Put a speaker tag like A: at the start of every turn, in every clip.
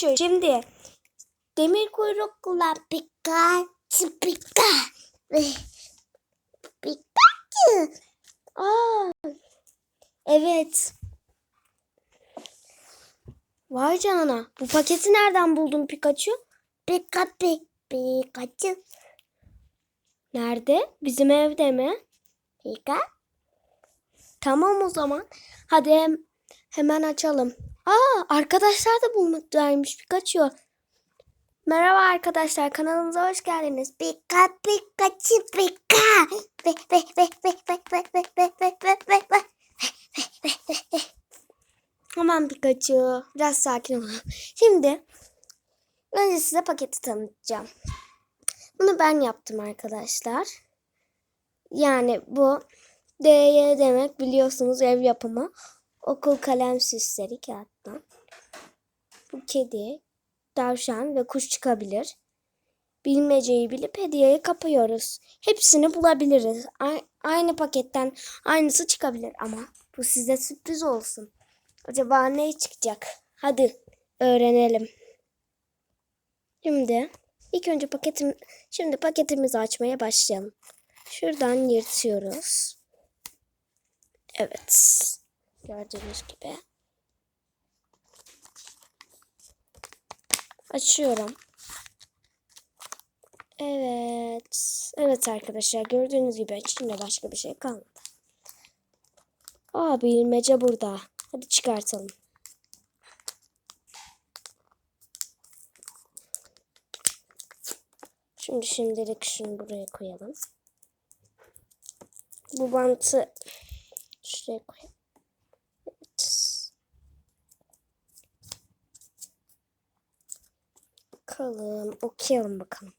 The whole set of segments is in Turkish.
A: Pikachu. Şimdi demir kuyrukla Pikachu Pika. Pikachu. Aa, evet. Vay canına. Bu paketi nereden buldun Pikachu? Pika Pika Pikachu. Nerede? Bizim evde mi? Pika. Tamam o zaman. Hadi hem, hemen açalım. Aa arkadaşlar da bulmaktaymış Pikachu. Merhaba arkadaşlar kanalımıza hoş geldiniz. Pika Pikachu Pika. Ve ve ve ve ve ve ve ve ve ve ve ve. Aman Pikachu biraz sakin olun. Şimdi önce size paketi tanıtacağım. Bunu ben yaptım arkadaşlar. Yani bu DY demek biliyorsunuz ev yapımı. Okul kalem süsleri kağıttan. Bu kedi, tavşan ve kuş çıkabilir. Bilmeceyi bilip hediyeyi kapıyoruz. Hepsini bulabiliriz. Aynı paketten aynısı çıkabilir ama bu size sürpriz olsun. Acaba ne çıkacak? Hadi öğrenelim. Şimdi ilk önce paketim şimdi paketimizi açmaya başlayalım. Şuradan yırtıyoruz. Evet. Gördüğünüz gibi. Açıyorum. Evet. Evet arkadaşlar gördüğünüz gibi içinde başka bir şey kalmadı. Aa bilmece burada. Hadi çıkartalım. Şimdi şimdilik şunu buraya koyalım. Bu bantı şuraya koyalım. Evet. Bakalım, okuyalım bakalım.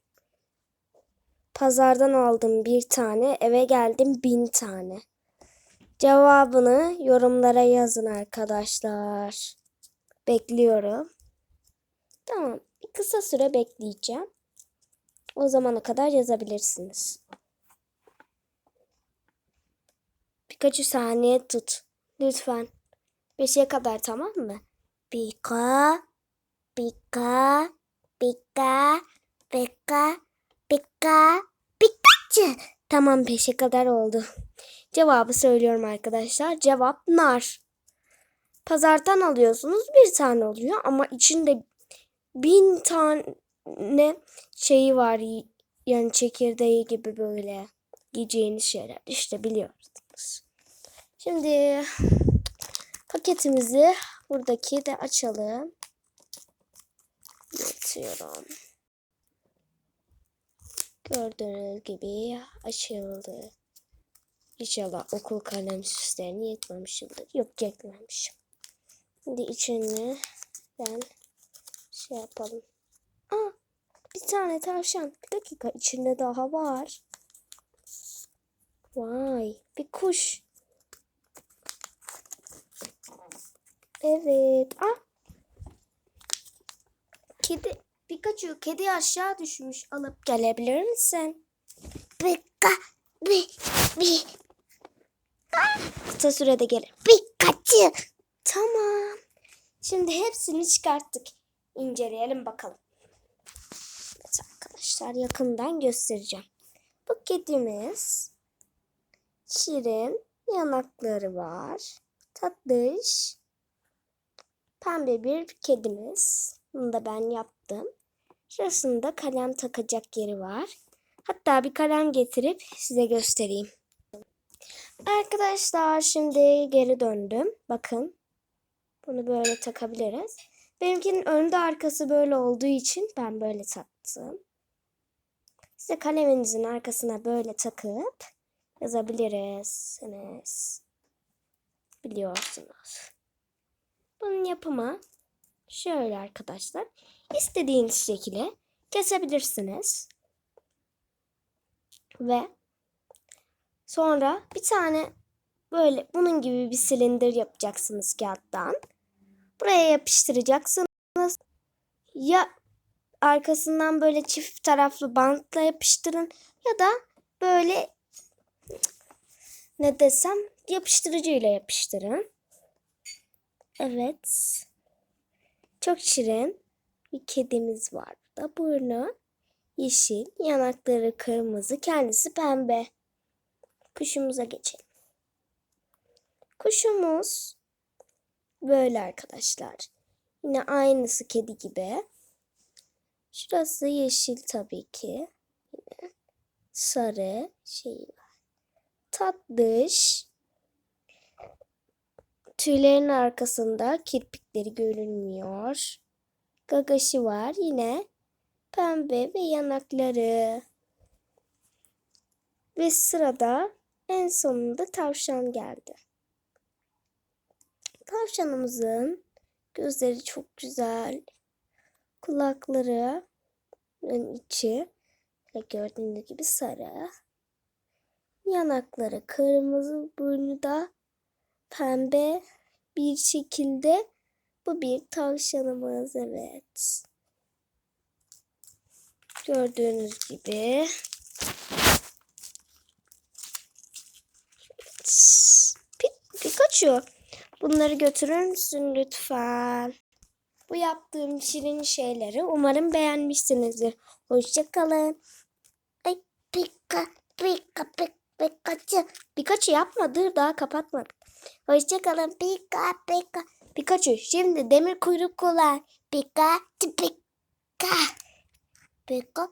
A: Pazardan aldım bir tane, eve geldim bin tane. Cevabını yorumlara yazın arkadaşlar. Bekliyorum. Tamam, kısa süre bekleyeceğim. O zamana kadar yazabilirsiniz. Birkaç saniye tut. Lütfen. Beşe kadar tamam mı? Pika, pika, pika, pika, pika, Pikachu. Tamam beşe kadar oldu. Cevabı söylüyorum arkadaşlar. Cevap nar. Pazardan alıyorsunuz bir tane oluyor ama içinde bin tane şeyi var yani çekirdeği gibi böyle yiyeceğiniz şeyler işte biliyorsunuz. Şimdi paketimizi buradaki de açalım. Yatıyorum. Gördüğünüz gibi açıldı. İnşallah okul kalem süslerini yetmemişimdir. Yok yetmemişim. Şimdi içini ben şey yapalım. Aa, bir tane tavşan. Bir dakika içinde daha var. Vay bir kuş. Evet. Ah. Kedi. Pikachu kedi aşağı düşmüş. Alıp gelebilir misin? Pika. Bi. Bi. Kısa sürede gelir. Pikachu. Tamam. Şimdi hepsini çıkarttık. İnceleyelim bakalım. Evet arkadaşlar yakından göstereceğim. Bu kedimiz şirin yanakları var. Tatlış pembe bir kedimiz. Bunu da ben yaptım. Şurasında kalem takacak yeri var. Hatta bir kalem getirip size göstereyim. Arkadaşlar şimdi geri döndüm. Bakın. Bunu böyle takabiliriz. Benimkinin önde arkası böyle olduğu için ben böyle taktım. Size kaleminizin arkasına böyle takıp yazabilirsiniz. Biliyorsunuz. Bunun yapımı şöyle arkadaşlar. İstediğiniz şekilde kesebilirsiniz. Ve sonra bir tane böyle bunun gibi bir silindir yapacaksınız kağıttan. Buraya yapıştıracaksınız. Ya arkasından böyle çift taraflı bantla yapıştırın ya da böyle ne desem yapıştırıcıyla yapıştırın. Evet. Çok şirin. bir kedimiz var. Bu da burnu yeşil, yanakları kırmızı, kendisi pembe. Kuşumuza geçelim. Kuşumuz böyle arkadaşlar. Yine aynısı kedi gibi. Şurası yeşil tabii ki. Yine sarı şey var. Tatlış. Tüylerin arkasında kirpikleri görünmüyor. Gagaşı var yine pembe ve yanakları. Ve sırada en sonunda tavşan geldi. Tavşanımızın gözleri çok güzel. Kulakları ön içi ve gördüğünüz gibi sarı. Yanakları kırmızı, burnu da pembe bir şekilde. Bu bir tavşanımız evet. Gördüğünüz gibi. Pi- Pikachu. Bunları götürür müsün lütfen? Bu yaptığım şirin şeyleri umarım beğenmişsinizdir. Hoşçakalın. Ay pika pika pika Pikachu. Pikachu yapma dur daha kapatmadım. Hoşçakalın pika pika. Pikachu şimdi demir kuyruk kullan. Pika pika. Pika